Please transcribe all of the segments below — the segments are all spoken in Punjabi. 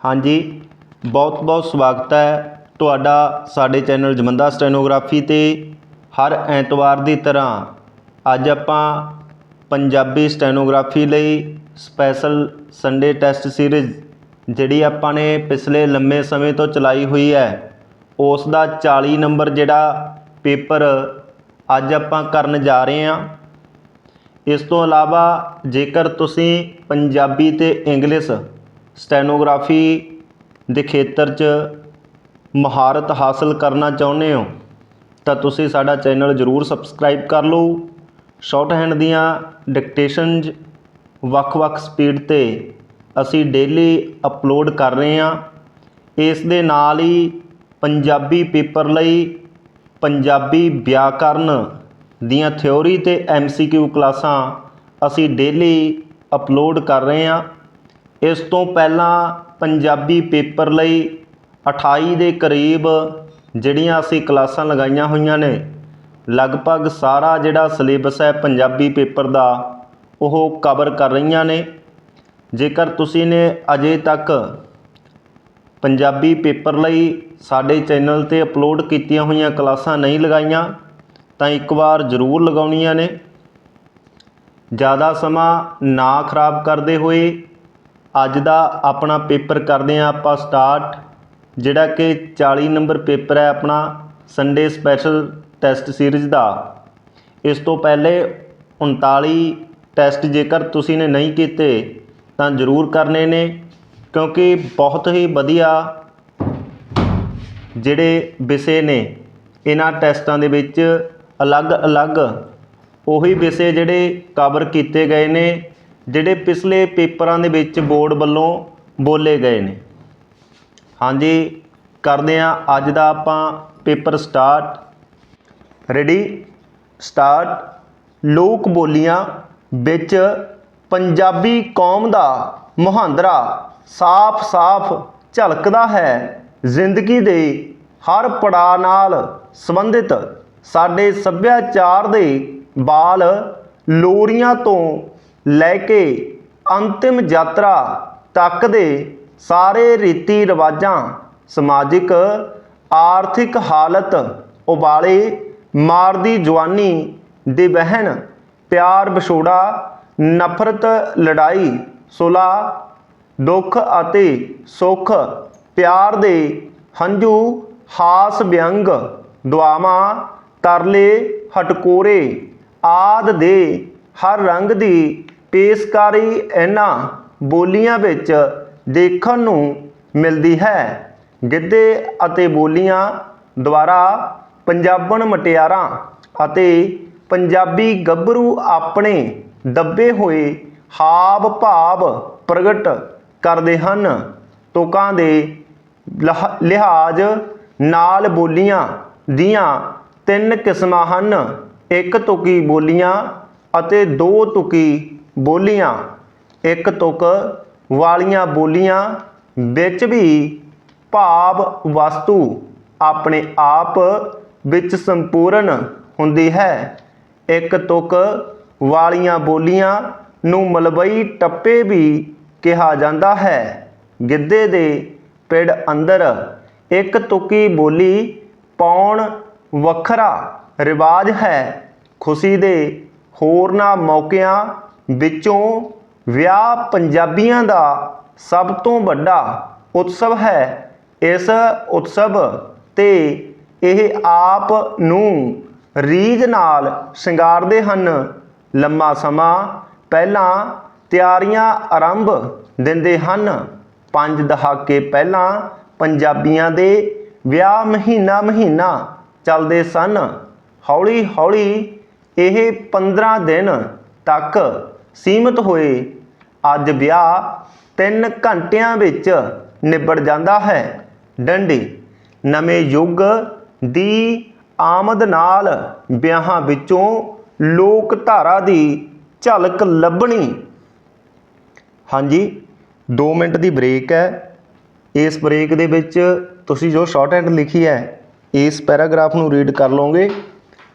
ਹਾਂਜੀ, ਬਹੁਤ ਬਹੁਤ ਸਵਾਗਤ ਹੈ ਤੁਹਾਡਾ ਸਾਡੇ ਚੈਨਲ ਜਮੰਦਾ ਸਟੈਨੋਗ੍ਰਾਫੀ 'ਤੇ ਹਰ ਐਤਵਾਰ ਦੀ ਤਰ੍ਹਾਂ ਅੱਜ ਆਪਾਂ ਪੰਜਾਬੀ ਸਟੈਨੋਗ੍ਰਾਫੀ ਲਈ ਸਪੈਸ਼ਲ ਸੰਡੇ ਟੈਸਟ ਸੀਰੀਜ਼ ਜਿਹੜੀ ਆਪਾਂ ਨੇ ਪਿਛਲੇ ਲੰਮੇ ਸਮੇਂ ਤੋਂ ਚਲਾਈ ਹੋਈ ਹੈ, ਉਸ ਦਾ 40 ਨੰਬਰ ਜਿਹੜਾ ਪੇਪਰ ਅੱਜ ਆਪਾਂ ਕਰਨ ਜਾ ਰਹੇ ਹਾਂ। ਇਸ ਤੋਂ ਇਲਾਵਾ ਜੇਕਰ ਤੁਸੀਂ ਪੰਜਾਬੀ ਤੇ ਇੰਗਲਿਸ਼ ਸਟੈਨੋਗ੍ਰਾਫੀ ਦੇ ਖੇਤਰ 'ਚ ਮਹਾਰਤ ਹਾਸਲ ਕਰਨਾ ਚਾਹੁੰਦੇ ਹੋ, ਤਾਂ ਤੁਸੀਂ ਸਾਡਾ ਚੈਨਲ ਜ਼ਰੂਰ ਸਬਸਕ੍ਰਾਈਬ ਕਰ ਲਓ। ਸ਼ਾਰਟ ਹੈਂਡ ਦੀਆਂ ਡਿਕਟੇਸ਼ਨਜ਼ ਵੱਖ-ਵੱਖ ਸਪੀਡ ਤੇ ਅਸੀਂ ਡੇਲੀ ਅਪਲੋਡ ਕਰ ਰਹੇ ਹਾਂ। ਇਸ ਦੇ ਨਾਲ ਹੀ ਪੰਜਾਬੀ ਪੇਪਰ ਲਈ ਪੰਜਾਬੀ ਵਿਆਕਰਨ ਦੀਆਂ ਥਿਉਰੀ ਤੇ ਐਮਸੀਕਿਊ ਕਲਾਸਾਂ ਅਸੀਂ ਡੇਲੀ ਅਪਲੋਡ ਕਰ ਰਹੇ ਹਾਂ। ਇਸ ਤੋਂ ਪਹਿਲਾਂ ਪੰਜਾਬੀ ਪੇਪਰ ਲਈ 28 ਦੇ ਕਰੀਬ ਜਿਹੜੀਆਂ ਅਸੀਂ ਕਲਾਸਾਂ ਲਗਾਈਆਂ ਹੋਈਆਂ ਨੇ, ਲਗਭਗ ਸਾਰਾ ਜਿਹੜਾ ਸਿਲੇਬਸ ਹੈ ਪੰਜਾਬੀ ਪੇਪਰ ਦਾ, ਉਹ ਕਵਰ ਕਰ ਰਹੀਆਂ ਨੇ। ਜੇਕਰ ਤੁਸੀਂ ਨੇ ਅਜੇ ਤੱਕ ਪੰਜਾਬੀ ਪੇਪਰ ਲਈ ਸਾਡੇ ਚੈਨਲ ਤੇ ਅਪਲੋਡ ਕੀਤੀਆਂ ਹੋਈਆਂ ਕਲਾਸਾਂ ਨਹੀਂ ਲਗਾਈਆਂ, ਤਾਂ ਇੱਕ ਵਾਰ ਜ਼ਰੂਰ ਲਗਾਉਣੀਆਂ ਨੇ। ਜ਼ਿਆਦਾ ਸਮਾਂ ਨਾ ਖਰਾਬ ਕਰਦੇ ਹੋਏ ਅੱਜ ਦਾ ਆਪਣਾ ਪੇਪਰ ਕਰਦੇ ਹਾਂ ਆਪਾਂ ਸਟਾਰਟ, ਜਿਹੜਾ ਕਿ 40 ਨੰਬਰ ਪੇਪਰ ਹੈ ਆਪਣਾ ਸੰਡੇ ਸਪੈਸ਼ਲ ਟੈਸਟ ਸੀਰੀਜ਼ ਦਾ। ਇਸ ਤੋਂ ਪਹਿਲੇ 39 ਟੈਸਟ ਜੇਕਰ ਤੁਸੀਂ ਨੇ ਨਹੀਂ ਕੀਤੇ, ਤਾਂ ਜ਼ਰੂਰ ਕਰਨੇ ਨੇ, ਕਿਉਂਕਿ ਬਹੁਤ ਹੀ ਵਧੀਆ ਜਿਹੜੇ ਵਿਸ਼ੇ ਨੇ, ਇਹਨਾਂ ਟੈਸਟਾਂ ਦੇ ਵਿੱਚ ਅਲੱਗ-ਅਲੱਗ ਉਹੀ ਵਿਸ਼ੇ ਜਿਹੜੇ ਕਵਰ ਕੀਤੇ ਗਏ ਨੇ। ਜਿਹੜੇ ਪਿਛਲੇ ਪੇਪਰਾਂ ਦੇ ਵਿੱਚ ਬੋਰਡ ਵੱਲੋਂ ਬੋਲੇ ਗਏ ਨੇ। ਹਾਂਜੀ, ਕਰਦੇ ਹਾਂ ਅੱਜ ਦਾ ਆਪਾਂ ਪੇਪਰ ਸਟਾਰਟ। Ready start. ਲੋਕ ਬੋਲੀਆਂ ਵਿੱਚ ਪੰਜਾਬੀ ਕੌਮ ਦਾ ਮੁਹਾਂਦਰਾ ਸਾਫ਼-ਸਾਫ਼ ਝਲਕਦਾ ਹੈ। ਜ਼ਿੰਦਗੀ ਦੇ ਹਰ ਪੜਾਅ ਨਾਲ ਸੰਬੰਧਿਤ ਸਾਡੇ ਸੱਭਿਆਚਾਰ ਦੇ ਬਾਲ ਲੋਰੀਆਂ ਤੋਂ ਲੈ ਕੇ ਅੰਤਿਮ ਯਾਤਰਾ ਤੱਕ ਦੇ ਸਾਰੇ ਰੀਤੀ ਰਿਵਾਜਾਂ, ਸਮਾਜਿਕ, ਆਰਥਿਕ ਹਾਲਤ ਉਬਾਲੇ ਮਾਰਦੀ ਜਵਾਨੀ ਦੇ ਵਹਿਣ ਪਿਆਰ ਵਿਛੋੜਾ, ਨਫ਼ਰਤ ਲੜਾਈ, ਸੁਲਾ, ਦੁੱਖ ਅਤੇ ਸੁੱਖ, ਪਿਆਰ ਦੇ ਹੰਝੂ, ਹਾਸ ਵਿਅੰਗ, ਦੁਆਵਾਂ, ਤਰਲੇ, ਹਟਕੋਰੇ ਆਦ ਦੇ ਹਰ ਰੰਗ ਦੀ ਪੇਸ਼ਕਾਰੀ ਇਹਨਾਂ ਬੋਲੀਆਂ ਵਿੱਚ ਦੇਖਣ ਨੂੰ ਮਿਲਦੀ ਹੈ। ਗਿੱਧੇ ਅਤੇ ਬੋਲੀਆਂ ਦੁਆਰਾ ਪੰਜਾਬਣ ਮਟਿਆਰਾਂ ਅਤੇ ਪੰਜਾਬੀ ਗੱਭਰੂ ਆਪਣੇ ਦੱਬੇ ਹੋਏ ਹਾਵ ਭਾਵ ਪ੍ਰਗਟ ਕਰਦੇ ਹਨ। ਤੁਕਾਂ ਦੇ ਲਹ- ਲਿਹਾਜ਼ ਨਾਲ ਬੋਲੀਆਂ ਦੀਆਂ ਤਿੰਨ ਕਿਸਮਾਂ ਹਨ। ਇੱਕ ਤੁਕੀ ਬੋਲੀਆਂ ਅਤੇ ਦੋ ਤੁਕੀ ਬੋਲੀਆਂ। ਇੱਕ ਤੁਕ ਵਾਲੀਆਂ ਬੋਲੀਆਂ ਵਿੱਚ ਵੀ ਭਾਵ ਵਸਤੂ ਆਪਣੇ ਆਪ ਵਿੱਚ ਸੰਪੂਰਨ ਹੁੰਦੀ ਹੈ। ਇੱਕ ਤੁਕ ਵਾਲੀਆਂ ਬੋਲੀਆਂ ਨੂੰ ਮਲਵਈ ਟੱਪੇ ਵੀ ਕਿਹਾ ਜਾਂਦਾ ਹੈ। ਗਿੱਧੇ ਦੇ ਪਿੜ ਅੰਦਰ ਇੱਕ ਤੁਕੀ ਬੋਲੀ ਪਾਉਣ ਵੱਖਰਾ ਰਿਵਾਜ ਹੈ। ਖੁਸ਼ੀ ਦੇ ਹੋਰਨਾਂ ਮੌਕਿਆਂ ਵਿੱਚੋਂ ਵਿਆਹ ਪੰਜਾਬੀਆਂ ਦਾ ਸਭ ਤੋਂ ਵੱਡਾ ਉਤਸਵ ਹੈ। ਇਸ ਉਤਸਵ ਤੇ ਇਹ ਆਪ ਨੂੰ ਰੀਝ ਨਾਲ ਸ਼ਿੰਗਾਰਦੇ ਹਨ। ਲੰਮਾ ਸਮਾਂ ਪਹਿਲਾਂ ਤਿਆਰੀਆਂ ਆਰੰਭ ਦਿੰਦੇ ਹਨ। ਪੰਜ ਦਹਾਕੇ ਪਹਿਲਾਂ ਪੰਜਾਬੀਆਂ ਦੇ ਵਿਆਹ ਮਹੀਨਾ ਮਹੀਨਾ ਚੱਲਦੇ ਸਨ। ਹੌਲੀ ਹੌਲੀ ਇਹ 15 ਦਿਨ ਤੱਕ ਸੀਮਤ ਹੋਏ, ਅੱਜ ਵਿਆਹ 3 ਘੰਟਿਆਂ ਵਿੱਚ ਨਿਬੜ ਜਾਂਦਾ ਹੈ। ਡੰਡੀ, ਨਵੇਂ ਯੁੱਗ ਦੀ ਆਮਦ ਨਾਲ ਵਿਆਹਾਂ ਵਿੱਚੋਂ ਲੋਕ ਧਾਰਾ ਦੀ ਝਲਕ ਲੱਭਣੀ। ਹਾਂਜੀ 2 ਮਿੰਟ ਦੀ ਬ੍ਰੇਕ ਹੈ। ਇਸ ਬ੍ਰੇਕ ਦੇ ਵਿੱਚ ਤੁਸੀਂ ਜੋ ਸ਼ਾਰਟ ਹੈਂਡ ਲਿਖੀ ਹੈ, ਇਸ ਪੈਰਾਗ੍ਰਾਫ ਨੂੰ ਰੀਡ ਕਰ ਲਓਗੇ।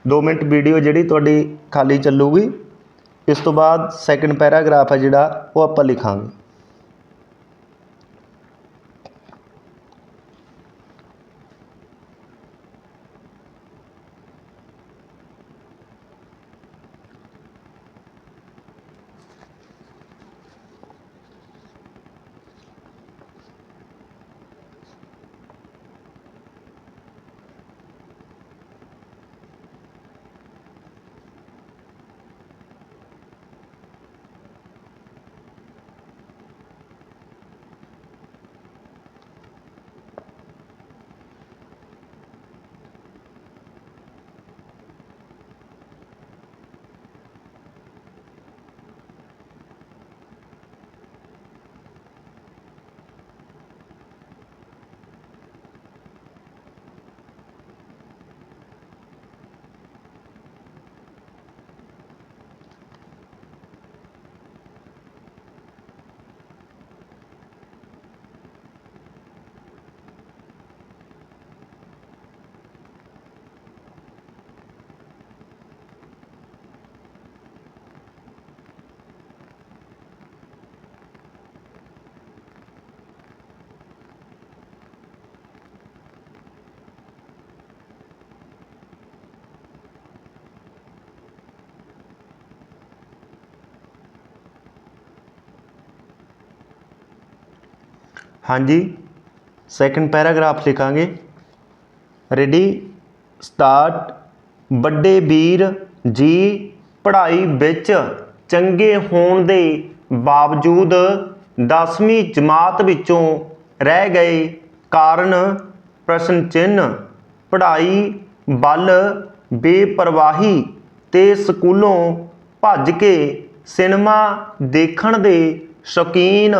2 ਮਿੰਟ ਵੀਡੀਓ ਜਿਹੜੀ ਤੁਹਾਡੀ ਖਾਲੀ ਚੱਲੂਗੀ। ਇਸ ਤੋਂ ਬਾਅਦ ਸੈਕਿੰਡ ਪੈਰਾਗ੍ਰਾਫ ਹੈ ਜਿਹੜਾ ਉਹ ਆਪਾਂ ਲਿਖਾਂਗੇ। ਹਾਂਜੀ ਸੈਕਿੰਡ ਪੈਰਾਗ੍ਰਾਫ ਲਿਖਾਂਗੇ। ਰੈਡੀ ਸਟਾਰਟ ਵੱਡੇ ਵੀਰ ਜੀ, ਪੜ੍ਹਾਈ ਵਿੱਚ ਚੰਗੇ ਹੋਣ ਦੇ ਬਾਵਜੂਦ 10ਵੀਂ ਜਮਾਤ ਵਿੱਚੋਂ ਰਹਿ ਗਏ ਕਾਰਨ ਪ੍ਰਸ਼ਨ ਚਿੰਨ੍ਹ, ਪੜ੍ਹਾਈ ਵੱਲ ਬੇਪਰਵਾਹੀ ਤੇ ਸਕੂਲੋਂ ਭੱਜ ਕੇ ਸਿਨੇਮਾ ਦੇਖਣ ਦੇ ਸ਼ੌਕੀਨ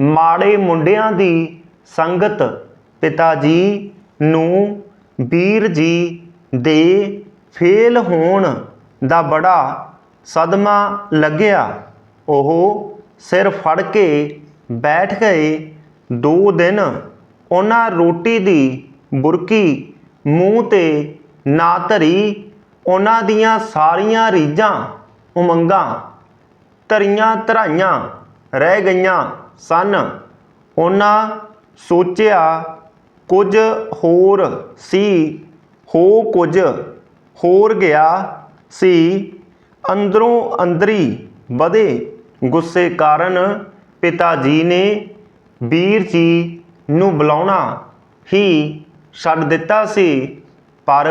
ਮਾੜੇ ਮੁੰਡਿਆਂ ਦੀ ਸੰਗਤ ਪਿਤਾ ਜੀ ਨੂੰ ਵੀਰ ਜੀ ਦੇ ਫੇਲ ਹੋਣ ਦਾ ਬੜਾ ਸਦਮਾ ਲੱਗਿਆ। ਉਹ ਸਿਰ ਫੜ ਕੇ ਬੈਠ ਗਏ। ਦੋ ਦਿਨ ਉਹਨਾਂ ਰੋਟੀ ਦੀ ਬੁਰਕੀ ਮੂੰਹ ਤੇ ਨਾ ਧਰੀ। ਉਹਨਾਂ ਦੀਆਂ ਸਾਰੀਆਂ ਰੀਝਾਂ ਉਮੰਗਾਂ, ਧਰੀਆਂ ਧਰਾਈਆਂ ਰਹਿ ਗਈਆਂ। ਸਨ। ਉਹਨਾਂ ਸੋਚਿਆ, ਕੁਝ ਹੋਰ ਸੀ, ਹੋ ਕੁਝ ਹੋਰ ਗਿਆ ਸੀ। ਅੰਦਰੋਂ ਅੰਦਰੀ ਵਧੇ ਗੁੱਸੇ ਕਾਰਨ ਪਿਤਾ ਜੀ ਨੇ ਵੀਰ ਜੀ ਨੂੰ ਬੁਲਾਉਣਾ ਹੀ ਛੱਡ ਦਿੱਤਾ ਸੀ। ਪਰ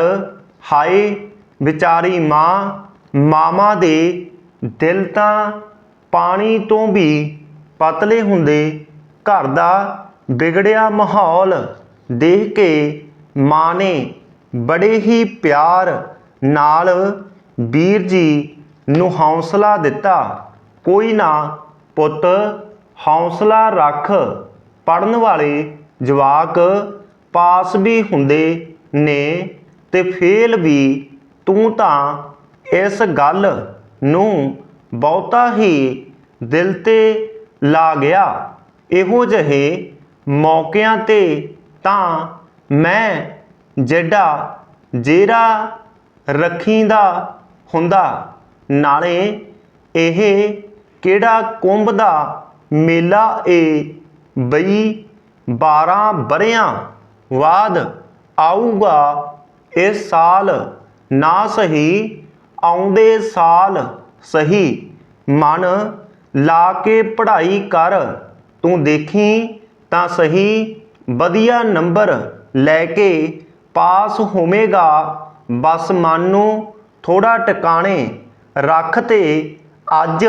ਹਾਏ, ਵਿਚਾਰੀ ਮਾਂ, ਮਾਮਾ ਦੇ ਦਿਲ ਤਾਂ ਪਾਣੀ ਤੋਂ ਵੀ ਪਤਲੇ ਹੁੰਦੇ ਘਰ ਦਾ ਵਿਗੜਿਆ ਮਾਹੌਲ ਦੇਖ ਕੇ ਮਾਂ ਨੇ ਬੜੇ ਹੀ ਪਿਆਰ ਨਾਲ ਵੀਰ ਜੀ ਨੂੰ ਹੌਸਲਾ ਦਿੱਤਾ। ਕੋਈ ਨਾ ਪੁੱਤ, ਹੌਸਲਾ ਰੱਖ। ਪੜਨ ਵਾਲੇ ਜਵਾਕ ਪਾਸ ਵੀ ਹੁੰਦੇ ਨੇ ਤੇ ਫੇਲ ਵੀ ਤੂੰ ਤਾਂ ਇਸ ਗੱਲ ਨੂੰ ਬਹੁਤਾ ਹੀ ਦਿਲ ਤੇ ਲਾ ਗਿਆ। ਇਹੋ ਜਿਹੇ ਮੌਕਿਆਂ ਤੇ ਤਾਂ ਮੈਂ ਜਿਹੜਾ ਜੇਰਾ ਰੱਖੀਂਦਾ ਹੁੰਦਾ। ਨਾਲੇ ਇਹ ਕਿਹੜਾ ਕੁੰਭ ਦਾ ਮੇਲਾ ਏ ਬਈ? 12 ਬਰਿਆਂ ਬਾਅਦ ਆਊਗਾ ਇਸ ਸਾਲ, ਨਾ ਸਹੀ ਆਉਂਦੇ ਸਾਲ ਸਹੀ। ਮਨ ਲਾ ਕੇ ਪੜ੍ਹਾਈ ਕਰ, ਤੂੰ ਦੇਖੀ ਤਾਂ ਸਹੀ, ਵਧੀਆ ਨੰਬਰ ਲੈ ਕੇ ਪਾਸ ਹੋਵੇਗਾ। ਬਸ ਮਨ ਨੂੰ ਥੋੜਾ ਟਿਕਾਣੇ ਰੱਖ ਤੇ ਅੱਜ